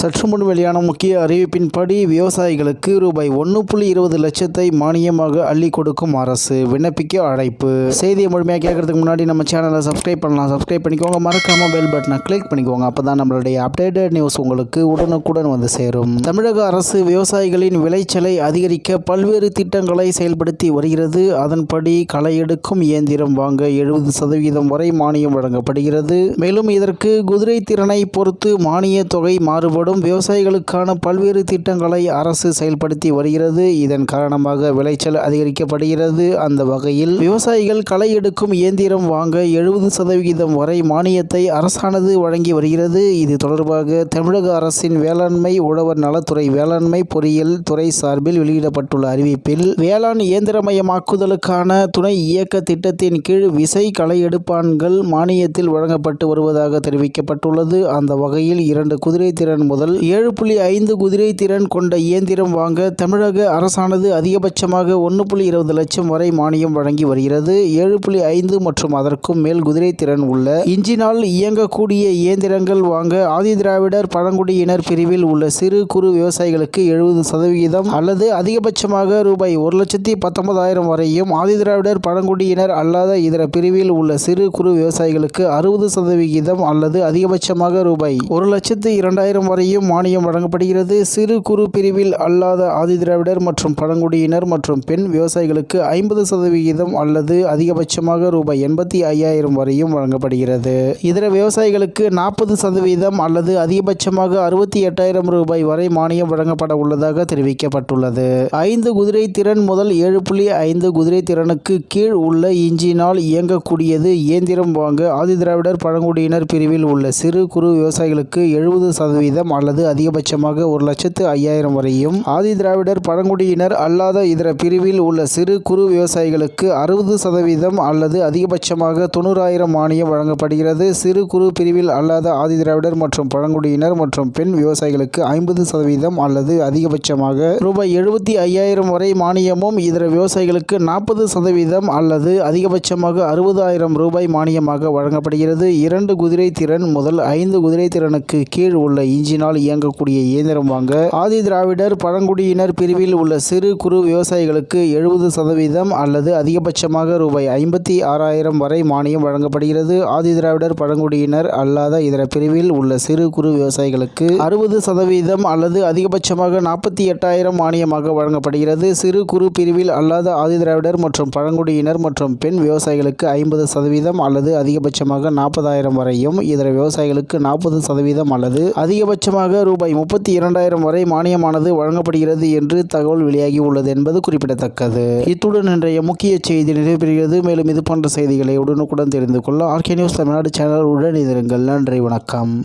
சற்று முன் வெளியான முக்கிய அறிவிப்பின்படி விவசாயிகளுக்கு ரூபாய் ஒன்று புள்ளி இருபது லட்சத்தை மானியமாக அள்ளி கொடுக்கும் அரசு விண்ணப்பிக்க அழைப்பு. செய்தியை முழுமையாக கேட்கறதுக்கு முன்னாடி நம்ம சேனலை சப்ஸ்கிரைப் பண்ணலாம். சப்ஸ்கிரைப் பண்ணிக்கோங்க. மறக்காம பெல் பட்டனை கிளிக் பண்ணிக்கோங்க. அப்போ தான் நம்மளுடைய அப்டேட்டட் நியூஸ் உங்களுக்கு உடனுக்குடன் வந்து சேரும். தமிழக அரசு விவசாயிகளின் விளைச்சலை அதிகரிக்க பல்வேறு திட்டங்களை செயல்படுத்தி வருகிறது. அதன்படி களை எடுக்கும் இயந்திரம் வாங்க எழுபது சதவீதம் வரை மானியம் வழங்கப்படுகிறது. மேலும் இதற்கு குதிரை திறனை பொறுத்து மானிய தொகை மாறுபடும். விவசாயிகளுக்கான பல்வேறு திட்டங்களை அரசு செயல்படுத்தி வருகிறது. இதன் காரணமாக விளைச்சல் அதிகரிக்கப்படுகிறது. அந்த வகையில் விவசாயிகள் களை எடுக்கும் இயந்திரம் வாங்க எழுபது சதவிகிதம் வரை மானியத்தை அரசானது வழங்கி வருகிறது. இது தொடர்பாக தமிழக அரசின் வேளாண்மை உழவர் நலத்துறை வேளாண்மை பொறியியல் துறை சார்பில் வெளியிடப்பட்டுள்ள அறிவிப்பில் வேளாண் இயந்திரமயமாக்குதலுக்கான துணை இயக்க திட்டத்தின் கீழ் விசை களை எடுப்பான்கள் மானியத்தில் வழங்கப்பட்டு வருவதாக தெரிவிக்கப்பட்டுள்ளது. அந்த வகையில் இரண்டு குதிரை திறன் முதல் முதல் ஏழு புள்ளி ஐந்து குதிரை திறன் கொண்ட இயந்திரம் வாங்க தமிழக அரசானது அதிகபட்சமாக ஒன்று புள்ளி இருபது லட்சம் வரை மானியம் வழங்கி வருகிறது. ஏழு புள்ளி ஐந்து மற்றும் அதற்கும் மேல் குதிரை திறன் உள்ள இன்ஜினால் இயங்கக்கூடிய இயந்திரங்கள் வாங்க ஆதிதிராவிடர் பழங்குடியினர் பிரிவில் உள்ள சிறு குறு விவசாயிகளுக்கு எழுபது சதவிகிதம் அல்லது அதிகபட்சமாக ரூபாய் ஒரு லட்சத்தி பத்தொன்பதாயிரம் வரையும் ஆதிதிராவிடர் பழங்குடியினர் அல்லாத இதர பிரிவில் உள்ள சிறு குறு விவசாயிகளுக்கு அறுபது சதவிகிதம் அல்லது அதிகபட்சமாக ரூபாய் ஒரு லட்சத்து இரண்டாயிரம் வரையும் மானியம் வழங்கப்படுகிறது. சிறு குறு பிரிவில் அல்லாத ஆதிதிராவிடர் மற்றும் பழங்குடியினர் மற்றும் பெண் விவசாயிகளுக்கு ஐம்பது சதவிகிதம் அல்லது அதிகபட்சமாக ரூபாய் எண்பத்தி ஐயாயிரம் வரையும் வழங்கப்படுகிறது. இதர விவசாயிகளுக்கு நாற்பது சதவீதம் அல்லது அதிகபட்சமாக அறுபத்தி எட்டாயிரம் ரூபாய் வரை மானியம் வழங்கப்பட உள்ளதாக தெரிவிக்கப்பட்டுள்ளது. ஐந்து குதிரை திறன் முதல் ஏழு புள்ளி ஐந்து குதிரை திறனுக்கு கீழ் உள்ள இன்ஜினால் இயங்கக்கூடியது இயந்திரம் வாங்க ஆதிதிராவிடர் பழங்குடியினர் பிரிவில் உள்ள சிறு குறு விவசாயிகளுக்கு எழுபது சதவீதம் அல்லது அதிகபட்சமாக ஒரு லட்சத்து ஐயாயிரம் வரையும். ஆதிதிராவிடர் பழங்குடியினர் அல்லாத இதர பிரிவில் உள்ள சிறு குறு விவசாயிகளுக்கு அறுபது சதவீதம் அல்லது அதிகபட்சமாக தொண்ணூறாயிரம் மானியம் வழங்கப்படுகிறது. சிறு குறு பிரிவில் அல்லாத ஆதிதிராவிடர் மற்றும் பழங்குடியினர் மற்றும் பெண் விவசாயிகளுக்கு ஐம்பது சதவீதம் அல்லது அதிகபட்சமாக ரூபாய் எழுபத்தி ஐயாயிரம் வரை மானியமும் இதர விவசாயிகளுக்கு நாற்பது சதவீதம் அல்லது அதிகபட்சமாக அறுபதாயிரம் ரூபாய் மானியமாக வழங்கப்படுகிறது. இரண்டு குதிரை திறன் முதல் ஐந்து குதிரை திறனுக்கு கீழ் உள்ள இன்ஜினால் இயங்கக்கூடிய இயந்திரம் வாங்க ஆதி திராவிடர் பழங்குடியினர் பிரிவில் உள்ள சிறு குறு விவசாயிகளுக்கு எழுபது சதவீதம் அல்லது அதிகபட்சமாக ரூபாய் ஐம்பத்தி ஆறாயிரம் வரை மானியம் வழங்கப்படுகிறது. ஆதி திராவிடர் பழங்குடியினர் அல்லாத இதர பிரிவில் உள்ள சிறு குறு விவசாயிகளுக்கு அறுபது சதவீதம் அல்லது அதிகபட்சமாக நாற்பத்தி எட்டாயிரம் மானியமாக வழங்கப்படுகிறது. சிறு குறு பிரிவில் அல்லாத ஆதி திராவிடர் மற்றும் பழங்குடியினர் மற்றும் பெண் விவசாயிகளுக்கு ஐம்பது சதவீதம் அல்லது அதிகபட்சமாக நாற்பதாயிரம் வரையும் இதர விவசாயிகளுக்கு நாற்பது சதவீதம் அல்லது அதிகபட்ச அதிகபட்சமாக ரூபாய் முப்பத்தி இரண்டாயிரம் வரை மானியமானது வழங்கப்படுகிறது என்று தகவல் வெளியாகி உள்ளது என்பது குறிப்பிடத்தக்கது. இத்துடன் இன்றைய முக்கிய செய்தி நிறைவேறுகிறது மேலும் இது போன்ற செய்திகளை உடனுக்குடன் தெரிந்து கொள்ள ஆர்கே நியூஸ் தமிழ்நாடு சேனல் உடனிருங்கள் நன்றி வணக்கம்.